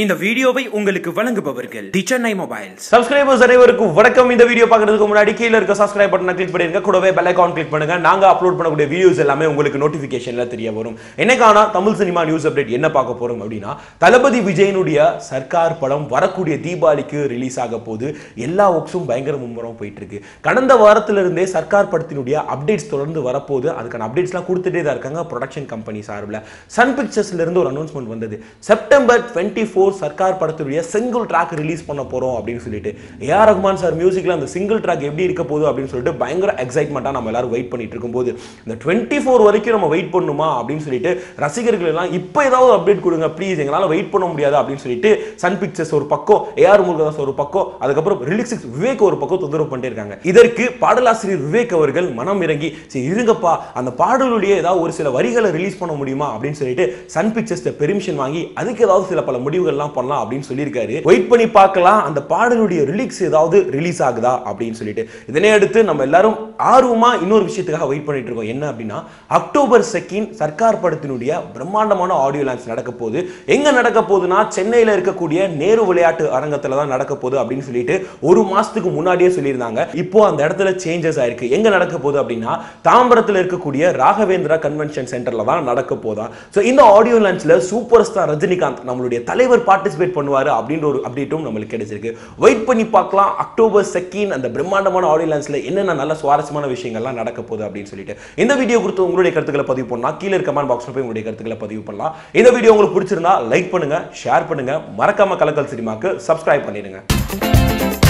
இந்த வீடியோவை உங்களுக்கு வழங்குபவர்கள் தி சென்னை மொபைல்ஸ். சப்ஸ்கிரைபர்ஸ் அனைவருக்கும் வணக்கம். இந்த வீடியோ பார்க்கறதுக்கு முன்னாடி கீழ இருக்க சப்ஸ்கிரைப் பட்டனை கிளிக் பண்ணிருங்க. கூடவே பெல் ஐகான் கிளிக் பண்ணுங்க. நாங்க அப்லோட் பண்ணக்கூடிய வீடியோஸ் எல்லாமே உங்களுக்கு நோட்டிபிகேஷன்ல தெரிய வரும். என்னைக்கான தமிழ் சினிமா நியூஸ் அப்டேட் என்ன பார்க்க போறோம் அப்படின்னா தளபதி விஜயனுடைய சர்க்கார் படம் வரக்கூடிய தீபாவளிக்கு ரிலீஸ் ஆக போது எல்லா ஒர்க்ஸும் பயங்கர மும்முரம் போயிட்டு இருக்கு கடந்த வாரத்துல இருந்தே சர்க்கார் படத்தினுடைய அப்டேட்ஸ் தொடர்ந்து வரப்போகுது. அதுக்கான அப்டேட்ஸ்லாம் கொடுத்துட்டே தான் இருக்காங்க. ப்ரொடக்ஷன் கம்பெனி சார்பில். சன் பிக்சர்ஸ்ல இருந்து ஒரு அனௌன்ஸ்மெண்ட் வந்தது. செப்டம்பர் டுவெண்ட்டி ஃபோர் சர்க்கார் படத்துடைய சிங்கிள் ட்ராக் ரிலீஸ் பண்ண போறோம் அப்படின்னு சொல்லிட்டு ஏஆர் ரஹ்மான் சார் மியூசிக்கில் அந்த சிங்கிள் ட்ராக் எப்படி இருக்க போகுது அப்படின்னு சொல்லிட்டு பயங்கர எக்ஸைட்மெண்ட்டாக நம்ம எல்லாரும் வெயிட் பண்ணிட்டு இருக்கும்போது இந்த டுவெண்ட்டி ஃபோர் வரைக்கும் நம்ம வெயிட் பண்ணுமா அப்படின்னு சொல்லிட்டு ரசிகர்கள் எல்லாம் இப்போ ஏதாவது அப்டேட் கொடுங்க ப்ளீஸ் எங்களால் வெயிட் பண்ண முடியாது அப்படின்னு சொல்லிட்டு சன் பிக்சர்ஸ் ஒரு பக்கம் ஏஆர் முருகதாஸ் ஒரு பக்கம் அதுக்கப்புறம் ரிலிக்ஸ் விவேக் ஒரு பக்கம் தொந்தரவு பண்ணிட்டு இருக்காங்க. இதற்கு பாடலாசிரியர் விவேக் அவர்கள் மனம் இறங்கி சரி இருங்கப்பா அந்த பாடலுடைய ஏதாவது ஒரு சில வரிகளை ரிலீஸ் பண்ண முடியுமா? அப்படின்னு சொல்லிட்டு சன் பிக்சர்ஸ் பெர்மிஷன் வாங்கி அதுக்கு ஏதாவது சில பல முடிவுகள் முடிவுகள்லாம் பண்ணலாம் அப்படின்னு சொல்லியிருக்காரு. வெயிட் பண்ணி பார்க்கலாம். அந்த பாடலுடைய ரிலீக்ஸ் ஏதாவது ரிலீஸ் ஆகுதா அப்படின்னு சொல்லிட்டு. இதனை அடுத்து நம்ம எல்லாரும் ஆர்வமா இன்னொரு விஷயத்துக்காக வெயிட் பண்ணிட்டு இருக்கோம். என்ன அப்படின்னா அக்டோபர் செகண்ட் சர்க்கார் படத்தினுடைய பிரம்மாண்டமான ஆடியோ லான்ச் நடக்க போகுது. எங்க நடக்க போகுதுன்னா சென்னையில இருக்கக்கூடிய நேரு விளையாட்டு அரங்கத்துல தான் நடக்க போகுது அப்படின்னு சொல்லிட்டு ஒரு மாசத்துக்கு முன்னாடியே சொல்லியிருந்தாங்க. இப்போ அந்த இடத்துல சேஞ்சஸ் ஆயிருக்கு. எங்க நடக்க போகுது அப்படின்னா தாம்பரத்தில் இருக்கக்கூடிய ராகவேந்திரா கன்வென்ஷன் சென்டர்ல தான் நடக்க போதா ஸோ இந்த ஆடியோ லான்ச்ல சூப்பர் ஸ்டார் ரஜினிகாந்த் நம்மளுடைய தலைவர் பார்ட்டிசிபேட் பண்ணுவாரு அப்படின்ற ஒரு அப்டேட்டும் நம்மளுக்கு கிடைச்சிருக்கு. வெயிட் பண்ணி பார்க்கலாம். அக்டோபர் செகண்ட் அந்த பிரம்மாண்டமான ஆடியோ என்னென்ன நல்ல சுவாரஸ்யமான விஷயங்கள்லாம் நடக்க போகுது அப்படின்னு சொல்லிட்டு. இந்த வீடியோ குறித்து உங்களுடைய கருத்துக்களை பதிவு பண்ணலாம். கீழே இருக்க கமெண்ட் பாக்ஸில் போய் உங்களுடைய கருத்துக்களை பதிவு பண்ணலாம். இந்த வீடியோ உங்களுக்கு பிடிச்சிருந்தா லைக் பண்ணுங்க ஷேர் பண்ணுங்க. மறக்காம கலக்கல் சினிமாக்கு சப்ஸ்கிரைப் பண்ணிடுங்க.